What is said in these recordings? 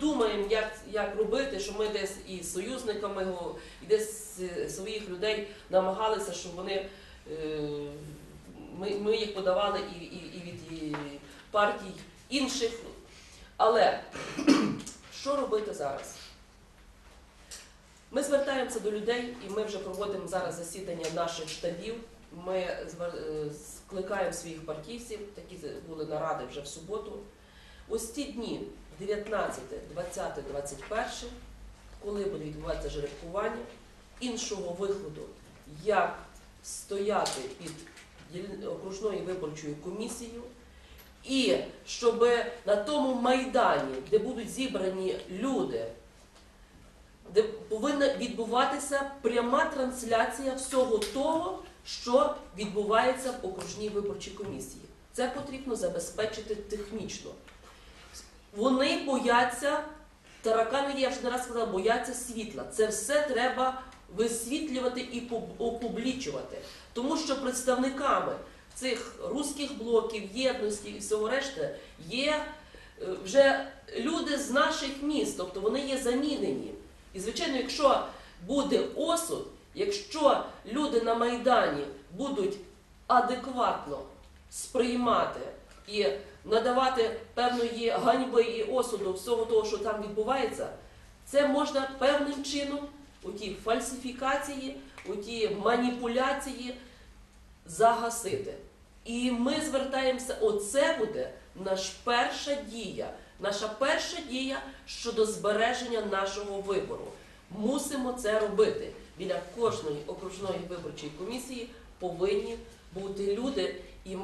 думаємо, як, як робити, що ми десь і союзниками, і десь своїх людей намагалися, щоб вони. е, Ми, ми їх подавали і, і, і від партій інших. Але що робити зараз? Ми звертаємося до людей, і ми вже проводимо зараз засідання наших штабів. Ми е, скликаємо своїх партійців, такі були наради вже в суботу. Ось ті дні 19, 20, 21, коли буде відбуватися жеребкування, іншого виходу, як стояти під окружною виборчою комісією, і щоб на тому майдані, де будуть зібрані люди, де повинна відбуватися пряма трансляція всього того, що відбувається в окружній виборчій комісії. Це потрібно забезпечити технічно. Вони бояться, таракани, я вже не раз сказала, бояться світла. Це все треба висвітлювати і опублічувати. Тому що представниками цих руських блоків, єдності і всього решти є е, вже люди з наших міст, тобто вони є замінені. І, звичайно, якщо буде осуд, якщо люди на Майдані будуть адекватно сприймати і надавати певної ганьби і осуду всього того, що там відбувається, це можна певним чином у ті фальсифікації, у ті маніпуляції загасити. І ми звертаємося, оце буде наша перша дія, наша перша дія щодо збереження нашого вибору. Мусимо це робити. Біля кожної окружної виборчої комісії повинні бути люди. І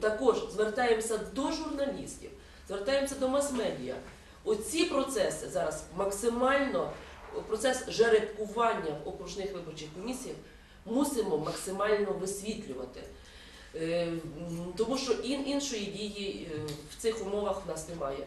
також звертаємося до журналістів, звертаємося до мас-медіа. Оці процеси зараз максимально процес жеребкування в окружних виборчих комісіях мусимо максимально висвітлювати. Е, Тому що іншої дії е, в цих умовах в нас немає.